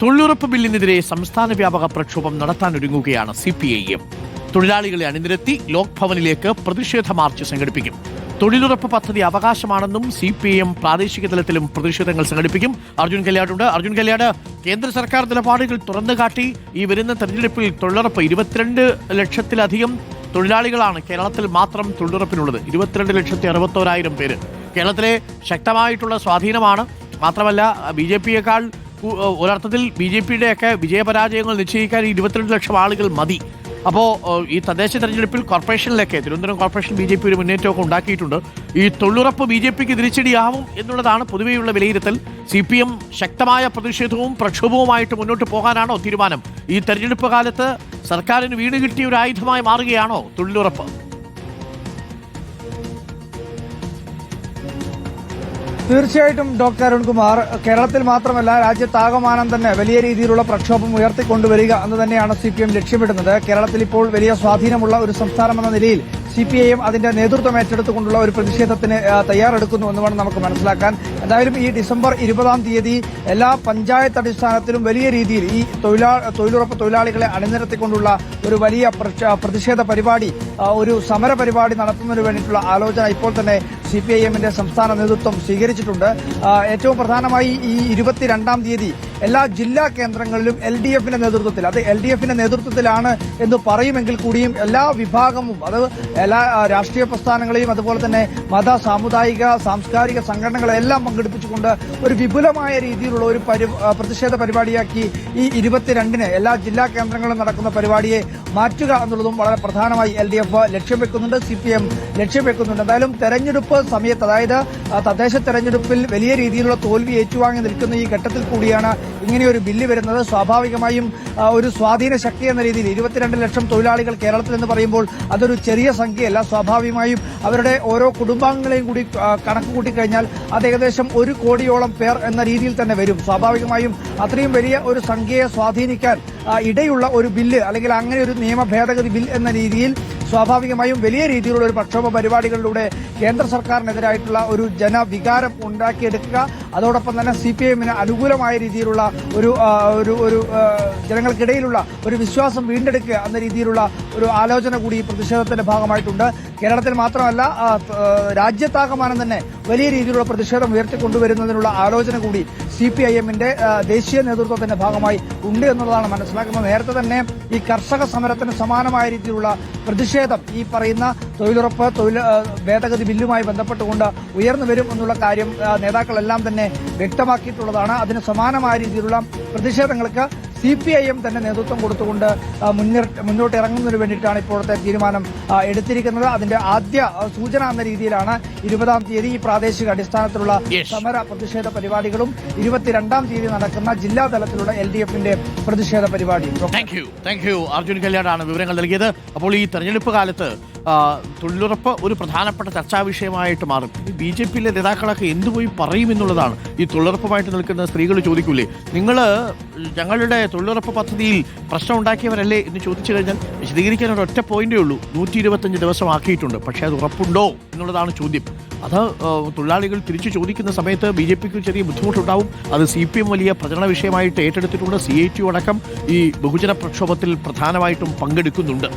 തൊഴിലുറപ്പ് ബില്ലിനെതിരെ സംസ്ഥാന വ്യാപക പ്രക്ഷോഭം നടത്താനൊരുങ്ങുകയാണ് സി പി ഐ എം. തൊഴിലാളികളെ അണിനിരത്തി ലോക്ഭവനിലേക്ക് പ്രതിഷേധ മാർച്ച് സംഘടിപ്പിക്കും. തൊഴിലുറപ്പ് പദ്ധതി അവകാശമാണെന്നും സി പി എം പ്രാദേശിക തലത്തിലും പ്രതിഷേധങ്ങൾ സംഘടിപ്പിക്കും. അർജുൻ കല്യാടുണ്ട്. അർജുൻ കല്യാട് കേന്ദ്ര സർക്കാർ നിലപാടുകൾ തുറന്നു കാട്ടി ഈ വരുന്ന തെരഞ്ഞെടുപ്പിൽ തൊഴിലുറപ്പ് ഇരുപത്തിരണ്ട് ലക്ഷത്തിലധികം തൊഴിലാളികളാണ് കേരളത്തിൽ മാത്രം തൊഴിലുറപ്പിനുള്ളത്. ഇരുപത്തിരണ്ട് ലക്ഷത്തി അറുപത്തോരായിരം പേര്. കേരളത്തിലെ ശക്തമായിട്ടുള്ള സ്വാധീനമാണ്. മാത്രമല്ല ബി ജെ പിയേക്കാൾ ഒരർത്ഥത്തിൽ ബി ജെ പിയുടെയൊക്കെ വിജയപരാജയങ്ങൾ നിശ്ചയിക്കാൻ ഇരുപത്തിരണ്ട് ലക്ഷം ആളുകൾ മതി. അപ്പോൾ ഈ തദ്ദേശ തെരഞ്ഞെടുപ്പിൽ കോർപ്പറേഷനിലൊക്കെ Thiruvananthapuram corporation B J P ഒരു മുന്നേറ്റമൊക്കെ ഉണ്ടാക്കിയിട്ടുണ്ട്. ഈ തൊഴിലുറപ്പ് ബി ജെ പിക്ക് തിരിച്ചടിയാവും എന്നുള്ളതാണ് പൊതുവെയുള്ള വിലയിരുത്തൽ. സി പി എം ശക്തമായ പ്രതിഷേധവും പ്രക്ഷോഭവുമായിട്ട് മുന്നോട്ട് പോകാനാണോ തീരുമാനം? ഈ തെരഞ്ഞെടുപ്പ് കാലത്ത് സർക്കാരിന് വീണ് കിട്ടിയ ഒരു ആയുധമായി മാറുകയാണോ തൊഴിലുറപ്പ്? തീർച്ചയായിട്ടും ഡോക്ടർ അരുൺകുമാർ കേരളത്തിൽ മാത്രമല്ല രാജ്യത്താകമാനം തന്നെ വലിയ രീതിയിലുള്ള പ്രക്ഷോഭം ഉയർത്തിക്കൊണ്ടുവരിക എന്ന് തന്നെയാണ് സി പി എം ലക്ഷ്യമിടുന്നത്. കേരളത്തിൽ ഇപ്പോൾ വലിയ സ്വാധീനമുള്ള ഒരു സംസ്ഥാനമെന്ന നിലയിൽ സി പി ഐ എം അതിന്റെ നേതൃത്വം ഏറ്റെടുത്തുകൊണ്ടുള്ള ഒരു പ്രതിഷേധത്തിന് തയ്യാറെടുക്കുന്നു എന്ന് വേണം നമുക്ക് മനസ്സിലാക്കാൻ. എന്തായാലും ഈ ഡിസംബർ ഇരുപതാം തീയതി എല്ലാ പഞ്ചായത്ത് അടിസ്ഥാനത്തിലും വലിയ രീതിയിൽ ഈ തൊഴിലാ തൊഴിലുറപ്പ് തൊഴിലാളികളെ അണിനിരത്തിക്കൊണ്ടുള്ള ഒരു വലിയ പ്രതിഷേധ പരിപാടി ഒരു സമര പരിപാടി നടത്തുന്നതിന് വേണ്ടിയിട്ടുള്ള ആലോചന ഇപ്പോൾ തന്നെ സി പി ഐ എമ്മിന്റെ സംസ്ഥാന നേതൃത്വം സ്വീകരിച്ചിട്ടുണ്ട്. ഏറ്റവും പ്രധാനമായി ഈ ഇരുപത്തിരണ്ടാം തീയതി എല്ലാ ജില്ലാ കേന്ദ്രങ്ങളിലും എൽ ഡി എഫിന്റെ നേതൃത്വത്തിൽ അത് എൽ ഡി എഫിന്റെ നേതൃത്വത്തിലാണ് എന്ന് പറയുമെങ്കിൽ കൂടിയും എല്ലാ വിഭാഗവും അത് എല്ലാ രാഷ്ട്രീയ പ്രസ്ഥാനങ്ങളെയും അതുപോലെ തന്നെ മത സാമുദായിക സാംസ്കാരിക സംഘടനകളെല്ലാം പങ്കെടുപ്പിച്ചുകൊണ്ട് ഒരു വിപുലമായ രീതിയിലുള്ള ഒരു പ്രതിഷേധ പരിപാടിയാക്കി ഈ ഇരുപത്തിരണ്ടിന് എല്ലാ ജില്ലാ കേന്ദ്രങ്ങളിലും നടക്കുന്ന പരിപാടിയെ മാറ്റുക എന്നുള്ളതും വളരെ പ്രധാനമായി എൽ ഡി എഫ് ലക്ഷ്യം വെക്കുന്നുണ്ട് സി പി എം ലക്ഷ്യം വെക്കുന്നുണ്ട്. എന്തായാലും തെരഞ്ഞെടുപ്പ് സമയത്ത് അതായത് തദ്ദേശ തെരഞ്ഞെടുപ്പിൽ വലിയ രീതിയിലുള്ള തോൽവി ഏറ്റുവാങ്ങി നിൽക്കുന്ന ഈ ഘട്ടത്തിൽ കൂടിയാണ് ഇങ്ങനെയൊരു ബില്ല് വരുന്നത് സ്വാഭാവികമായും ഒരു സ്വാധീന ശക്തി എന്ന രീതിയിൽ ഇരുപത്തിരണ്ട് ലക്ഷം തൊഴിലാളികൾ കേരളത്തിൽ എന്ന് പറയുമ്പോൾ അതൊരു ചെറിയ സംഖ്യയല്ല. സ്വാഭാവികമായും അവരുടെ ഓരോ കുടുംബാംഗങ്ങളെയും കൂടി കണക്ക് കൂട്ടിക്കഴിഞ്ഞാൽ അത് ഏകദേശം ഒരു കോടിയോളം പേർ എന്ന രീതിയിൽ തന്നെ വരും. സ്വാഭാവികമായും അത്രയും വലിയ ഒരു സംഖ്യയെ സ്വാധീനിക്കാൻ ഇടയുള്ള ഒരു ബില്ല് അല്ലെങ്കിൽ അങ്ങനെ ഒരു നിയമ ഭേദഗതി ബിൽ എന്ന രീതിയിൽ സ്വാഭാവികമായും വലിയ രീതിയിലുള്ള ഒരു പ്രക്ഷോഭ പരിപാടികളിലൂടെ കേന്ദ്ര സർക്കാരിനെതിരായിട്ടുള്ള ഒരു ജനവികാരം ഉണ്ടാക്കിയെടുക്കുക. അതോടൊപ്പം തന്നെ സി പി എമ്മിന് അനുകൂലമായ രീതിയിലുള്ള ഒരു ഒരു ഒരു ജനങ്ങൾക്കിടയിലുള്ള ഒരു വിശ്വാസം വീണ്ടെടുക്കുക എന്ന രീതിയിലുള്ള ഒരു ആലോചന കൂടി ഈ പ്രതിഷേധത്തിന്റെ ഭാഗമായിട്ടുണ്ട്. കേരളത്തിൽ മാത്രമല്ല രാജ്യത്താകമാനം തന്നെ വലിയ രീതിയിലുള്ള പ്രതിഷേധം ഉയർത്തിക്കൊണ്ടുവരുന്നതിനുള്ള ആലോചന കൂടി സി പി ഐ എമ്മിന്റെ ദേശീയ നേതൃത്വത്തിന്റെ ഭാഗമായി ഉണ്ട് എന്നുള്ളതാണ് മനസ്സിലാക്കുന്നത്. നേരത്തെ തന്നെ ഈ കർഷക സമരത്തിന് സമാനമായ രീതിയിലുള്ള പ്രതിഷേധം ഈ പറയുന്ന തൊഴിലുറപ്പ് തൊഴിൽ ഭേദഗതി ബില്ലുമായി ബന്ധപ്പെട്ടുകൊണ്ട് ഉയർന്നു വരും എന്നുള്ള കാര്യം നേതാക്കളെല്ലാം തന്നെ വ്യക്തമാക്കിയിട്ടുള്ളതാണ്. അതിന് സമാനമായ രീതിയിലുള്ള പ്രതിഷേധങ്ങൾക്ക് സി പി ഐ എം തന്നെ നേതൃത്വം കൊടുത്തുകൊണ്ട് മുന്നോട്ട് ഇറങ്ങുന്നതിന് വേണ്ടിയിട്ടാണ് ഇപ്പോഴത്തെ തീരുമാനം എടുത്തിരിക്കുന്നത്. അതിന്റെ ആദ്യ സൂചന എന്ന രീതിയിലാണ് ഇരുപതാം തീയതി ഈ പ്രാദേശിക അടിസ്ഥാനത്തിലുള്ള സമര പ്രതിഷേധ പരിപാടികളും ഇരുപത്തിരണ്ടാം തീയതി നടക്കുന്ന ജില്ലാ തലത്തിലുള്ള എൽ ഡി എഫിന്റെ പ്രതിഷേധ പരിപാടിയും. Thank you thank you Arjun കല്യാണാണ് വിവരങ്ങൾ നൽകിയത്. അപ്പോൾ ഈ തെരഞ്ഞെടുപ്പ് കാലത്ത് തൊഴിലുറപ്പ് ഒരു പ്രധാനപ്പെട്ട ചർച്ചാ വിഷയമായിട്ട് മാറും. ബി ജെ പിയിലെ നേതാക്കളൊക്കെ എന്തുപോയി പറയും എന്നുള്ളതാണ്. ഈ തൊഴിലുറപ്പുമായിട്ട് നിൽക്കുന്ന സ്ത്രീകൾ ചോദിക്കൂലേ? നിങ്ങൾ ഞങ്ങളുടെ തൊഴിലുറപ്പ് പദ്ധതിയിൽ പ്രശ്നം ഉണ്ടാക്കിയവരല്ലേ എന്ന് ചോദിച്ചു കഴിഞ്ഞാൽ വിശദീകരിക്കാൻ ഒരു ഒറ്റ പോയിന്റേ ഉള്ളൂ. നൂറ്റി ഇരുപത്തഞ്ച് ദിവസം ആക്കിയിട്ടുണ്ട്. പക്ഷേ അത് ഉറപ്പുണ്ടോ എന്നുള്ളതാണ് ചോദ്യം. അത് തൊഴിലാളികൾ തിരിച്ചു ചോദിക്കുന്ന സമയത്ത് ബി ജെ പിക്ക് ചെറിയ ബുദ്ധിമുട്ടുണ്ടാവും. അത് സി പി എം വലിയ പ്രചരണ വിഷയമായിട്ട് ഏറ്റെടുത്തിട്ടുണ്ട്. സി ഐ ടി അടക്കം ഈ ബഹുജന പ്രക്ഷോഭത്തിൽ പ്രധാനമായിട്ടും പങ്കെടുക്കുന്നുണ്ട്.